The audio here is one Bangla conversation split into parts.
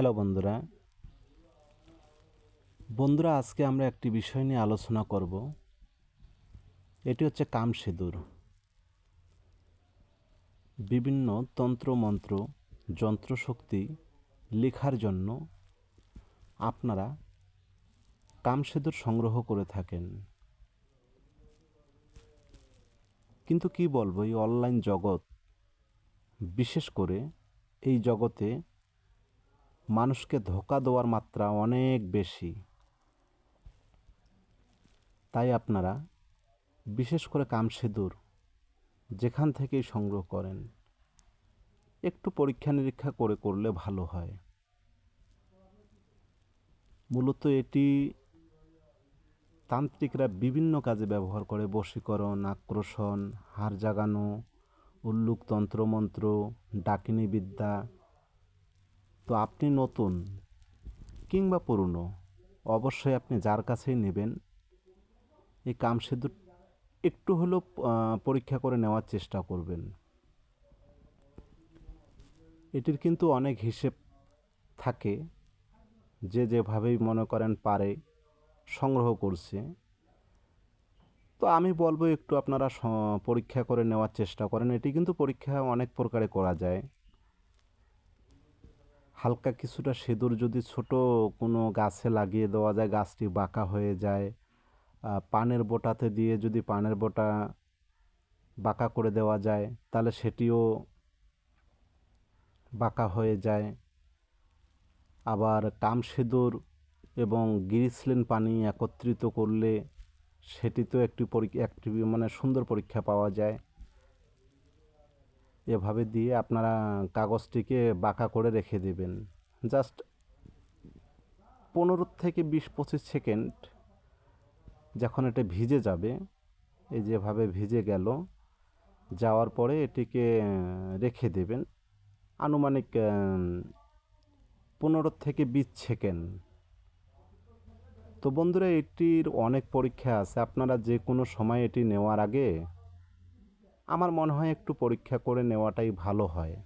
হ্যালো বন্ধুরা। বন্ধুরা, আজকে আমরা একটি বিষয় নিয়ে আলোচনা করব। এটি হচ্ছে কাম সিঁদুর। বিভিন্ন তন্ত্র, মন্ত্র যন্ত্রশক্তি লেখার জন্য আপনারা কাম সিঁদুর সংগ্রহ করে থাকেন। কিন্তু কি বলব, এই অনলাইন জগৎ, বিশেষ করে এই জগতে মানুষকে ধোকা দেওয়ার মাত্রা অনেক বেশি। তাই আপনারা বিশেষ করে কামসিঁদুর যেখান থেকেই সংগ্রহ করেন, একটু পরীক্ষা নিরীক্ষা করে করলে ভালো হয়। মূলত এটি তান্ত্রিকরা বিভিন্ন কাজে ব্যবহার করে, বশীকরণ, আক্রোশন হাড় জাগানো উল্লুক তন্ত্রমন্ত্র ডাকিনী বিদ্যা তো আপনি নতুন কিংবা পুরনো, অবশ্যই আপনি যার কাছেই নেবেন, এই কাম সিঁদুর একটু হলেও পরীক্ষা করে নেওয়ার চেষ্টা করবেন। এটির কিন্তু অনেক হিসেব থাকে, যে যেভাবেই মনে করেন পারে, সংগ্রহ করছে। তো আমি বলব একটু আপনারা পরীক্ষা করে নেওয়ার চেষ্টা করেন। এটি কিন্তু পরীক্ষা অনেক প্রকারে করা যায়। হালকা কিছুটা সিঁদুর যদি ছোট কোনো গাছে লাগিয়ে দেওয়া যায়, গাছটি বাঁকা হয়ে যায় পানের বোটাতে দিয়ে যদি পানের বোটা বাঁকা করে দেওয়া যায়, তাহলে সেটিও বাঁকা হয়ে যায়। আবার কাম সিঁদুর এবং গ্রিসলিন পানি একত্রিত করলে সেটিতেও একটি পরীক্ষা একটি মানে সুন্দর পরীক্ষা পাওয়া যায়। এভাবে দিয়ে আপনারা কাগজটিকে বাঁকা করে রেখে দেবেন। জাস্ট পনেরো থেকে বিশ পঁচিশ সেকেন্ড যখন এটা ভিজে যাবে, এই যেভাবে ভিজে গেল, যাওয়ার পরে এটিকে রেখে দেবেন। আনুমানিক পনেরো থেকে বিশ সেকেন্ড। তো বন্ধুরা, এটির অনেক পরীক্ষা আছে। আপনারা যে কোনো সময় এটি নেওয়ার আগে আমার মনে হয় একটু পরীক্ষা করে নেওয়াটাই ভালো হয়।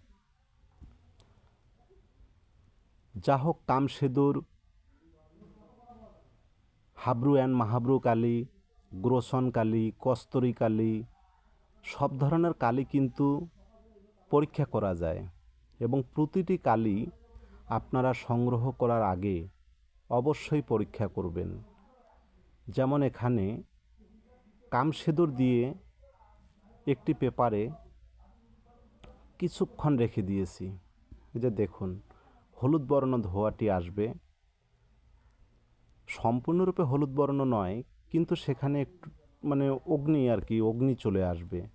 যা হোক কাম সিঁদুর হাবরু অ্যান্ড মাহাবরু কালী, গ্রোসন কালী, কস্তরি কালি, সব ধরনের কালি কিন্তু পরীক্ষা করা যায় এবং প্রতিটি কালি আপনারা সংগ্রহ করার আগে অবশ্যই পরীক্ষা করবেন। যেমন এখানে কামসেদুর দিয়ে একটি পেপারে কিছুক্ষণ রেখে দিয়েছি। যে দেখুন, হলুদ বর্ণ ধোয়াটি আসবে। সম্পূর্ণরূপে হলুদ বর্ণ নয়, কিন্তু সেখানে একটু মানে অগ্নি আর কি, অগ্নি চলে আসবে।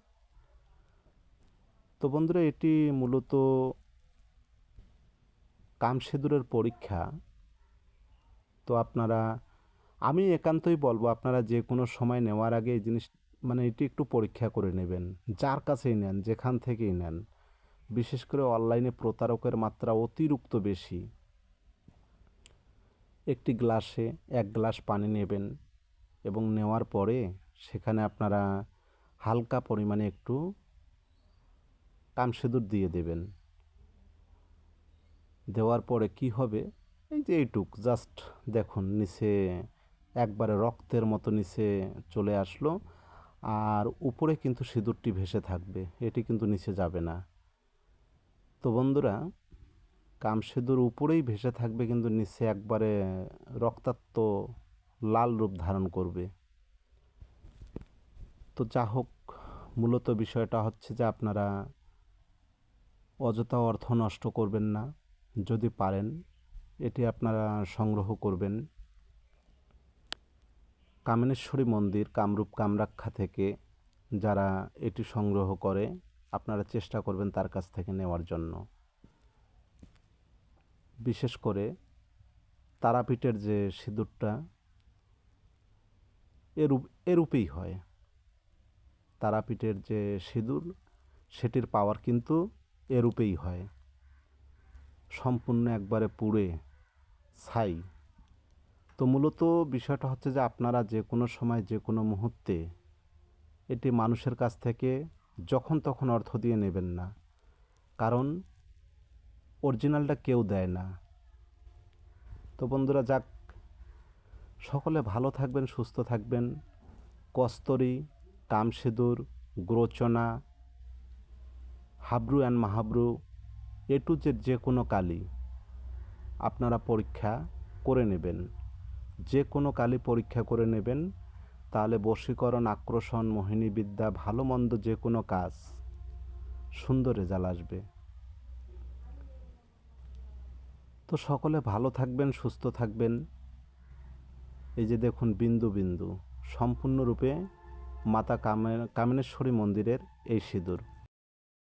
তো বন্ধুরা, এটি মূলত কামসেদুরের পরীক্ষা। তো আপনারা, আমি একান্তই বলব, আপনারা যে কোনো সময় নেওয়ার আগে এই জিনিস মানে এটি একটু পরীক্ষা করে নেবেন, যার কাছেই নেন, যেখান থেকেই নেন। বিশেষ করে অনলাইনে প্রতারকের মাত্রা অতিরিক্ত বেশি। একটি গ্লাসে এক গ্লাস পানি নেবেন এবং নেওয়ার পরে সেখানে আপনারা হালকা পরিমাণে একটু কামসেদুর দিয়ে দেবেন। দেওয়ার পরে কি হবে? এই যে এইটুক, জাস্ট দেখুন, নিচে একবারে রক্তের মতো নিচে চলে আসলো। আর উপরে কিন্তু সিঁদুরটি ভেসে থাকবে, এটি কিন্তু নিচে যাবে না। তো বন্ধুরা কামসিঁদুর উপরেই ভেসে থাকবে কিন্তু নিচে একবারে রক্তাক্ত লাল রূপ ধারণ করবে। তো যা হোক, মূলত বিষয়টা হচ্ছে যে আপনারা অযথা অর্থ নষ্ট করবেন না, যদি পারেন, এটি আপনারা সংগ্রহ করবেন। কামেনেশ্বরী মন্দির কামরূপ কামরাক্ষা থেকে যারা এটি সংগ্রহ করে, আপনারা চেষ্টা করবেন তার কাছ থেকে নেওয়ার জন্য। বিশেষ করে তারাপীঠের যে সিঁদুরটা এরূপ এরূপেই হয়। তারাপীঠের যে সিঁদুর, সেটির পাওয়ার কিন্তু এরূপেই হয়। সম্পূর্ণ একবারে পুড়ে ছাই। তো মূলত বিষয়টা হচ্ছে যে আপনারা যে কোনো সময় যে কোনো মুহূর্তে এটি মানুষের কাছ থেকে যখন তখন অর্থ দিয়ে নেবেন না। কারণ অরিজিনালটা কেউ দেয় না। তো বন্ধুরা যাক, সকলে ভালো থাকবেন, সুস্থ থাকবেন। কস্তরি, কামসিঁদুর, গ্রোচনা হাবরু অ্যান্ড মাহাবরু এ টু জেড যে কোনো কালি আপনারা পরীক্ষা করে নেবেন। যে কোনো কালি পরীক্ষা করে নেবেন। তাহলে বশীকরণ, আক্রোশন মোহিনী বিদ্যা ভালো মন্দ যে কোনো কাজ সুন্দর রেজাল্ট আসবে। তো সকলে ভালো থাকবেন, সুস্থ থাকবেন। এই যে দেখুন বিন্দু বিন্দু, সম্পূর্ণরূপে মাতা কামে, কামিনেশ্বরী মন্দিরের এই সিঁদুর।